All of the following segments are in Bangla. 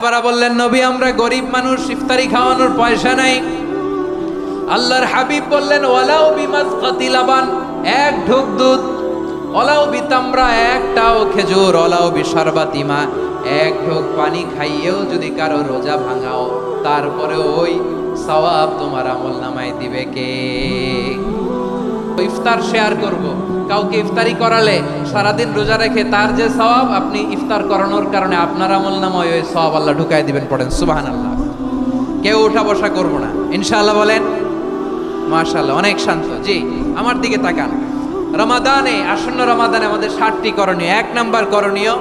সাহাবারা বললেন, নবী, আমরা গরিব মানুষ, ইফতারি খাওয়ানোর পয়সা নাই। আল্লাহর হাবিব বললেন ওয়ালাও বিমাজ কাতিলাবান এক ঢুক দুধ ওলাও বিতামরা, একটাও খেজুর ওলাও বিশারবাতিমা, এক ঢোক পানি খাইয়েও যদি কারও রোজা ভাঙাও তারপরে ওই সওয়াব তোমার আমল নামায় দিবে কে? ইফতার শেয়ার করব। কাউকে ইফতারি করালে সারাদিন রোজা রেখে তার যে সওয়াব আপনি ইফতার করানোর কারণে আপনার আমল নামায় ওই সওয়াব আল্লাহ ঢুকাই দিবেন পড়েন সুবাহান আল্লাহ কেউ ওঠা বসা করব না। ইনশাআল্লাহ বলেন, মাশাআল্লাহ, অনেক শান্ত। জি, আমার দিকে তাকান। রমাদানে, আসন্ন রমাদানে আমাদের ষাটটি করণীয়। এক নাম্বার করণীয়,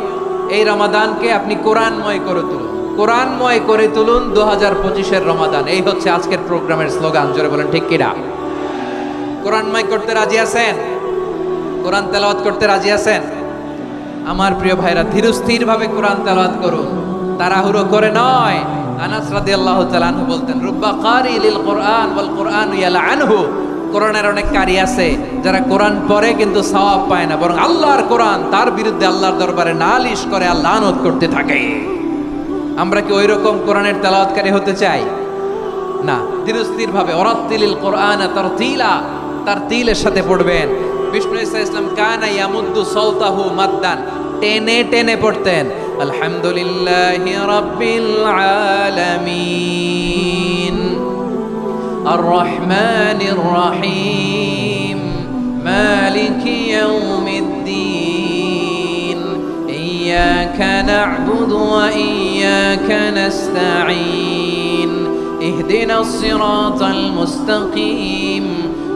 এই রমাদানকে আপনি কোরআনময় করে তুলুন। কোরআনময় করে তুলুন দু হাজার পঁচিশের রমাদান। এই হচ্ছে আজকের প্রোগ্রামের স্লোগান, জোরে বলেন, ঠিক কিনা কোরআনময় করতে রাজি আছেন? কোরআন তেলাওয়াত করতে রাজি আছেন? আমার প্রিয় ভাইরা ধীরস্থির ভাবে কোরআন তেলাওয়াত করুন। তাড়াহুড়ো করে নয়। আনাস রাদিয়াল্লাহু তাআলা আনহু বলতেন, রুব্বা কারি লিল কোরআন ওয়াল কোরআন ইয়ালআনহু। কোরআনের অনেক কারি আছে, যারা কোরআন পড়ে কিন্তু সওয়াব পায় না, বরং আল্লাহর কোরআন, তার বিরুদ্ধে আল্লাহর দরবারে নালিশ করে আর লানত করতে থাকে। আমরা কি ওইরকম কোরআনের তেলাওয়াতকারী হতে চাই? না ধীরস্থির ভাবে অরাত্তিলিল কোরআন তার তিলা তার তিলের সাথে পড়বেন। বিষ্ণু ইসা ইসলাম কানা ইয়ামুদ্দু সৌতাহু মাদ্দান টেনে টেনে পড়তেন আলহামদুলিল্লাহ রাব্বিল আলামিন আর রহমানির রহিম মালিক ইয়াউমিদ্দিন ইয়াকা না'বুদু ওয়া ইয়াকা নাস্তাঈন اهدنا الصراط المستقيم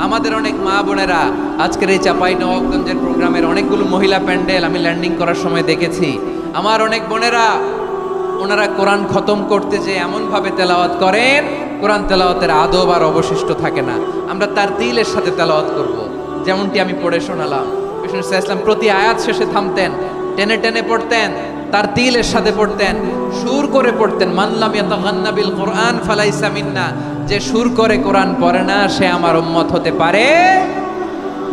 আমাদের অনেক মা বোনেরা আজকের এই চাপাই নবাবগঞ্জের প্রোগ্রামের অনেকগুলো মহিলা প্যান্ডেল আমি ল্যান্ডিং করার সময় দেখেছি। আমার অনেক বোনেরা, ওনারা কোরআন খতম করতে যে এমনভাবে তেলাওয়াত করেন, কোরআন তেলাওয়াতের আদব আর অবশিষ্ট থাকে না। আমরা তার তিলের সাথে তেলাওয়াত করব। যেমনটি আমি পড়ে শোনালাম। বিষ্ণু ইসলাম প্রতি আয়াত শেষে থামতেন, টেনে টেনে পড়তেন তার তিলের সাথে পড়তেন, সুর করে পড়তেন। মানলাম ইয়াতাগান্নাবিল কোরআন ফালাইসা মিন্না। যে সুর করে কোরআন পড়ে না, সে আমার উম্মত হতে পারে?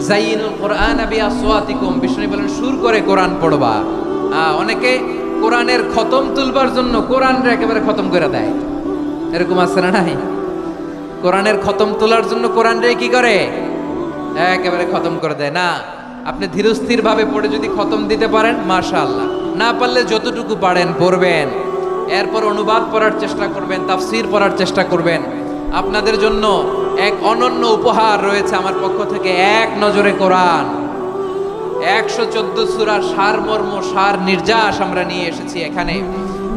জাইনুল কোরআন আবি আসওয়াতিকুম বিষ্ণু বলেন, সুর করে কোরআন পড়বা। অনেকে কোরআনের খতম তুলবার জন্য কোরআনরে একেবারে খতম করে দেয়। এরকম আছে না নাই? কোরআনের খতম তোলার জন্য কোরআন রে কি করে? একেবারে খতম করে দেয়। না, আপনি ধীরস্থির ভাবে পড়ে যদি খতম দিতে পারেন, মাশাআল্লাহ। না পারলে যতটুকু পারেন পড়বেন। এরপর অনুবাদ পড়ার চেষ্টা করবেন, তাফসির পড়ার চেষ্টা করবেন। আপনাদের জন্য এক অনন্য উপহার রয়েছে আমার পক্ষ থেকে, এক নজরে কোরআন। একশো চোদ্দ সুরার সারমর্ম, সার নির্যাস আমরা নিয়ে এসেছি এখানে।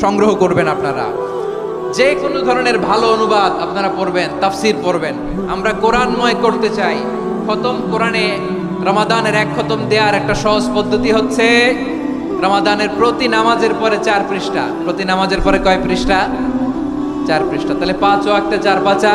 সংগ্রহ করবেন আপনারা। যে কোনো ধরনের ভালো অনুবাদ আপনারা পড়বেন, তাফসির পড়বেন। আমরা কোরআনময় করতে চাই। খতম কোরআনে রমাদানের এক খতম দেওয়ার একটা সহজ পদ্ধতি হচ্ছে রমাদানের প্রতি নামাজের পরে চার পৃষ্ঠা। প্রতি নামাজের পরে কয় পৃষ্ঠা? চার পৃষ্ঠা। তাহলে পাঁচ ও একটা চার পাঁচা।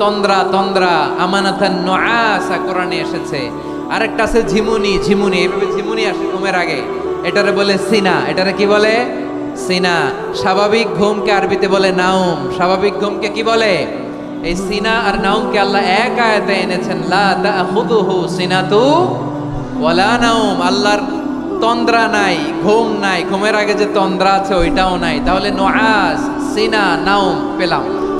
তন্দ্রা তন্দ্রা আমানাথান নআস কোরআনে এসেছে। আরেকটা আছে ঝিমুনি ঝিমুনি এইভাবে ঝিমুনি আসে ঘুমের আগে। এটারে বলে সিনা, এটারে কি বলে? সিনা। স্বাভাবিক ঘুমকে আরবিতে বলে নাউম স্বাভাবিক ঘুমকে কি বলে? এই সিনা আর নাউমকে আল্লাহ এক আয়াতে এনেছেন, লা তাখুদুহু সিনাতু ওয়ালা নাউম আল্লাহর তন্দ্রা নাই, ঘুম নাই। ঘুমের আগে যে তন্দ্রা আছে ওইটাও নাই। তাহলে নোয়াজ সিনা নাউম পেলাম।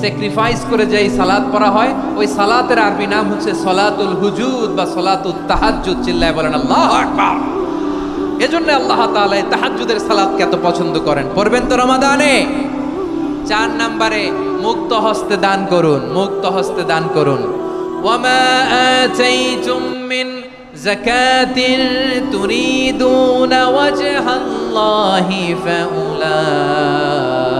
স্যাক্রিফাইস করে যে এই সালাদ পড়া হয়, ওই সালাতের আরবি নাম হচ্ছে সলাতুল হুজুদ বা সলাতুল তাহাজ্জুদ, চিল্লায় বলেন আল্লাহ আকবার। এজন্য আল্লাহ তাআলা এই তাহাজ্জুদের সালাতকে এত পছন্দ করেন। পড়বেন তো রমাদানে? চার নম্বরে, মুক্ত হস্তে দান করুন, মুক্ত হস্তে দান করুন। ওয়ামা আতাইতুম মিন যাকাতিন তুরিদুনা ওয়াজহাল্লাহি ফাউলাইকা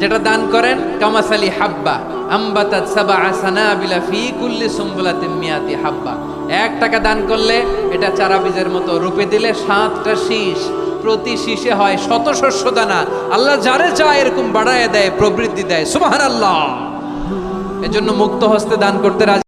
যেটা দান করেন, কামাসালি হাব্বা, আম্বাতাত সাবা সানাবিলা ফি কুল্লি সুম্বুলাতিন মিয়াতি হাব্বা। এক টাকা দান করলে এটা চারা বীজের মতো রূপে দিলে সাতটা শীষ। প্রতি শীষে হয় শত শস্য দানা। আল্লাহ যারে চায় এরকম বাড়ায় দেয় প্রবৃদ্ধি দেয়। সুবহানাল্লাহ। এজন্য মুক্ত হস্তে দান করতে রাজি